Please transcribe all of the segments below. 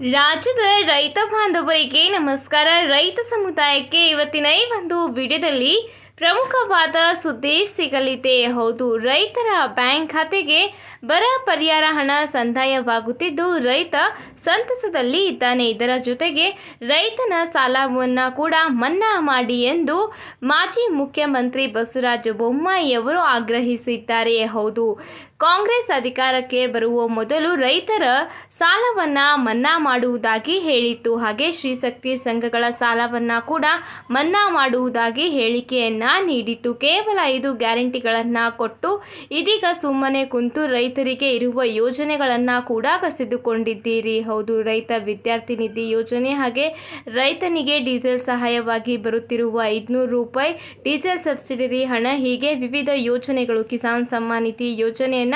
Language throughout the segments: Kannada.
ರಾಜ್ಯದ ರೈತ ಬಾಂಧವರಿಗೆ ನಮಸ್ಕಾರ. ರೈತ ಸಮುದಾಯಕ್ಕೆ ಇವತ್ತಿನ ಈ ಒಂದು ವಿಡಿಯೋದಲ್ಲಿ ಪ್ರಮುಖವಾದ ಸುದ್ದಿ ಸಿಗಲಿದೆ. ಹೌದು, ರೈತರ ಬ್ಯಾಂಕ್ ಖಾತೆಗೆ ಬರ ಪರಿಹಾರ ಹಣ ಸಂದಾಯವಾಗುತ್ತಿದ್ದು, ರೈತ ಸಂತಸದಲ್ಲಿ ಇದ್ದಾನೆ. ಇದರ ಜೊತೆಗೆ ರೈತನ ಸಾಲವನ್ನು ಕೂಡ ಮನ್ನಾ ಮಾಡಿ ಎಂದು ಮಾಜಿ ಮುಖ್ಯಮಂತ್ರಿ ಬಸವರಾಜ ಬೊಮ್ಮಾಯಿಯವರು ಆಗ್ರಹಿಸಿದ್ದಾರೆ. ಹೌದು ಕಾಂಗ್ರೆಸ್ ಅಧಿಕಾರಕ್ಕೆ ಬರುವ ಮೊದಲು ರೈತರ ಸಾಲವನ್ನ ಮನ್ನಾ ಮಾಡುವುದಾಗಿ ಹೇಳಿತ್ತು. ಹಾಗೆ ಶ್ರೀಶಕ್ತಿ ಸಂಘಗಳ ಸಾಲವನ್ನ ಕೂಡ ಮನ್ನಾ ಮಾಡುವುದಾಗಿ ಹೇಳಿಕೆಯನ್ನ ನೀಡಿತ್ತು. ಕೇವಲ ಐದು ಗ್ಯಾರಂಟಿಗಳನ್ನ ಕೊಟ್ಟು ಇದೀಗ ಸುಮ್ಮನೆ ಕುಂತು ರೈತರಿಗೆ ಇರುವ ಯೋಜನೆಗಳನ್ನ ಕೂಡ ಕಸಿದುಕೊಂಡಿದ್ದೀರಿ ಹೌದು, ರೈತ ವಿದ್ಯಾರ್ಥಿ ನಿಧಿ ಯೋಜನೆ ಹಾಗೆ ರೈತನಿಗೆ ಡೀಸೆಲ್ ಸಹಾಯವಾಗಿ ಬರುತ್ತಿರುವ ಐದುನೂರು ರೂಪಾಯಿ ಡೀಸೆಲ್ ಸಬ್ಸಿಡಿ ಹಣ ಹೀಗೆ ವಿವಿಧ ಯೋಜನೆಗಳು, ಕಿಸಾನ್ ಸಮ್ಮಾನ್ ನಿಧಿ ಯೋಜನೆಯನ್ನ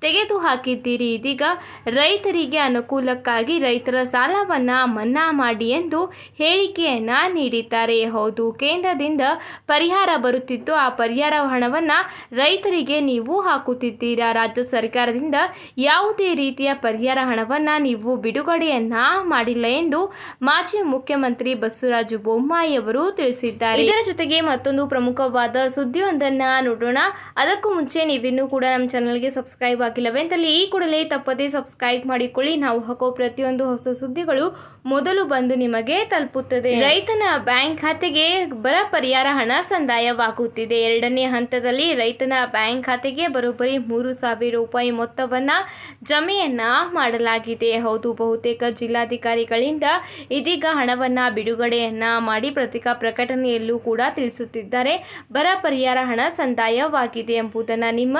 ತೆಗೆದು ಹಾಕಿದ್ದೀರಿ ಇದೀಗ ರೈತರಿಗೆ ಅನುಕೂಲಕ್ಕಾಗಿ ರೈತರ ಸಾಲವನ್ನ ಮನ್ನಾ ಮಾಡಿ ಎಂದು ಹೇಳಿಕೆಯನ್ನ ನೀಡಿದ್ದಾರೆ. ಹೌದು, ಕೇಂದ್ರದಿಂದ ಪರಿಹಾರ ಬರುತ್ತಿತ್ತು ಆ ಪರಿಹಾರ ಹಣವನ್ನ ರೈತರಿಗೆ ನೀವು ಹಾಕುತ್ತಿದ್ದೀರಾ? ರಾಜ್ಯ ಸರ್ಕಾರದಿಂದ ಯಾವುದೇ ರೀತಿಯ ಪರಿಹಾರ ಹಣವನ್ನ ನೀವು ಬಿಡುಗಡೆಯನ್ನ ಮಾಡಿಲ್ಲ ಎಂದು ಮಾಜಿ ಮುಖ್ಯಮಂತ್ರಿ ಬಸವರಾಜ ಬೊಮ್ಮಾಯಿ ಅವರು ತಿಳಿಸಿದ್ದಾರೆ. ಇದರ ಜೊತೆಗೆ ಮತ್ತೊಂದು ಪ್ರಮುಖವಾದ ಸುದ್ದಿಯೊಂದನ್ನ ನೋಡೋಣ. ಅದಕ್ಕೂ ಮುಂಚೆ ನೀವಿನ್ನೂ ಕೂಡ ನಮ್ಮ ಚಾನಲ್ಗೆ ಸಬ್ಸ್ಕ್ರೈಬ್ ಆಗಿಲ್ಲವೆಂದಲ್ಲಿ ಈ ಕೂಡಲೇ ತಪ್ಪದೇ ಸಬ್ಸ್ಕ್ರೈಬ್ ಮಾಡಿಕೊಳ್ಳಿ. ನಾವು ಹಾಕೋ ಪ್ರತಿಯೊಂದು ಹೊಸ ಸುದ್ದಿಗಳು ಮೊದಲು ಬಂದು ನಿಮಗೆ ತಲುಪುತ್ತದೆ. ರೈತನ ಬ್ಯಾಂಕ್ ಖಾತೆಗೆ ಬರ ಪರಿಹಾರ ಹಣ ಸಂದಾಯವಾಗುತ್ತಿದೆ. ಎರಡನೇ ಹಂತದಲ್ಲಿ ರೈತನ ಬ್ಯಾಂಕ್ ಖಾತೆಗೆ ಬರೋಬ್ಬರಿ ಮೂರು ಸಾವಿರ ರೂಪಾಯಿ ಮೊತ್ತವನ್ನ ಜಮೆಯನ್ನ ಮಾಡಲಾಗಿದೆ. ಹೌದು, ಬಹುತೇಕ ಜಿಲ್ಲಾಧಿಕಾರಿಗಳಿಂದ ಇದೀಗ ಹಣವನ್ನ ಬಿಡುಗಡೆಯನ್ನ ಮಾಡಿ ಪ್ರತಿಕಾ ಪ್ರಕಟಣೆಯಲ್ಲೂ ಕೂಡ ತಿಳಿಸುತ್ತಿದ್ದಾರೆ. ಬರ ಪರಿಹಾರ ಹಣ ಸಂದಾಯವಾಗಿದೆ ಎಂಬುದನ್ನು ನಿಮ್ಮ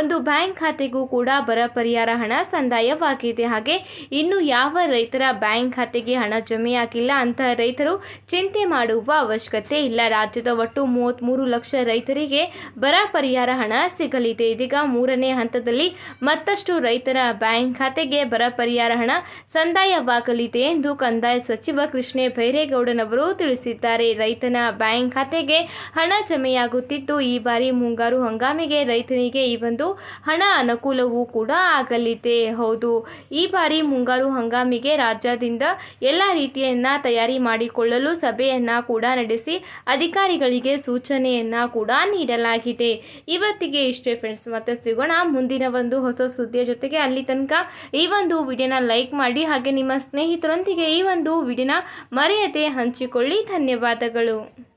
ಒಂದು ಬ್ಯಾಂಕ್ ಖಾತೆಗೂ ಕೂಡ ಬರ ಪರಿಹಾರ ಹಣ ಸಂದಾಯವಾಗಿದೆ ಹಾಗೆ ಇನ್ನು ಯಾವ ರೈತರ ಬ್ಯಾಂಕ್ ಖಾತೆಗೆ ಹಣ ಜಮೆಯಾಗಿಲ್ಲ ಅಂತಹ ರೈತರು ಚಿಂತೆ ಮಾಡುವ ಅವಶ್ಯಕತೆ ಇಲ್ಲ. ರಾಜ್ಯದ ಒಟ್ಟು ಮೂವತ್ತ್ಮೂರು ಲಕ್ಷ ರೈತರಿಗೆ ಬರ ಪರಿಹಾರ ಹಣ ಸಿಗಲಿದೆ. ಇದೀಗ ಮೂರನೇ ಹಂತದಲ್ಲಿ ಮತ್ತಷ್ಟು ರೈತರ ಬ್ಯಾಂಕ್ ಖಾತೆಗೆ ಬರ ಪರಿಹಾರ ಹಣ ಸಂದಾಯವಾಗಲಿದೆ ಎಂದು ಕಂದಾಯ ಸಚಿವ ಕೃಷ್ಣೇ ಬೈರೇಗೌಡನವರು ತಿಳಿಸಿದ್ದಾರೆ. ರೈತನ ಬ್ಯಾಂಕ್ ಖಾತೆಗೆ ಹಣ ಜಮೆಯಾಗುತ್ತಿದ್ದು, ಈ ಬಾರಿ ಮುಂಗಾರು ಹಂಗಾಮಿಗೆ ರೈತನಿಗೆ ಈ ಒಂದು ಹಣ ಅನುಕೂಲವೂ ಕೂಡ ಆಗಲಿದೆ. ಹೌದು. ಈ ಬಾರಿ ಮುಂಗಾರು ಹಂಗಾಮಿಗೆ ರಾಜ್ಯದಿಂದ ಎಲ್ಲ ರೀತಿಯನ್ನ ತಯಾರಿ ಮಾಡಿಕೊಳ್ಳಲು ಸಭೆಯನ್ನ ಕೂಡ ನಡೆಸಿ ಅಧಿಕಾರಿಗಳಿಗೆ ಸೂಚನೆಯನ್ನ ಕೂಡ ನೀಡಲಾಗಿದೆ. ಇವತ್ತಿಗೆ ಇಷ್ಟೇ ಫ್ರೆಂಡ್ಸ್ ಮತ್ತೆ ಸಿಗೋಣ ಮುಂದಿನ ಒಂದು ಹೊಸ ಸುದ್ದಿಯ ಜೊತೆಗೆ. ಅಲ್ಲಿ ತನಕ ಈ ಒಂದು ವಿಡಿಯೋನ ಲೈಕ್ ಮಾಡಿ ಹಾಗೆ ನಿಮ್ಮ ಸ್ನೇಹಿತರೊಂದಿಗೆ ಈ ಒಂದು ವಿಡಿಯೋನ ಮರೆಯದೆ ಹಂಚಿಕೊಳ್ಳಿ. ಧನ್ಯವಾದಗಳು.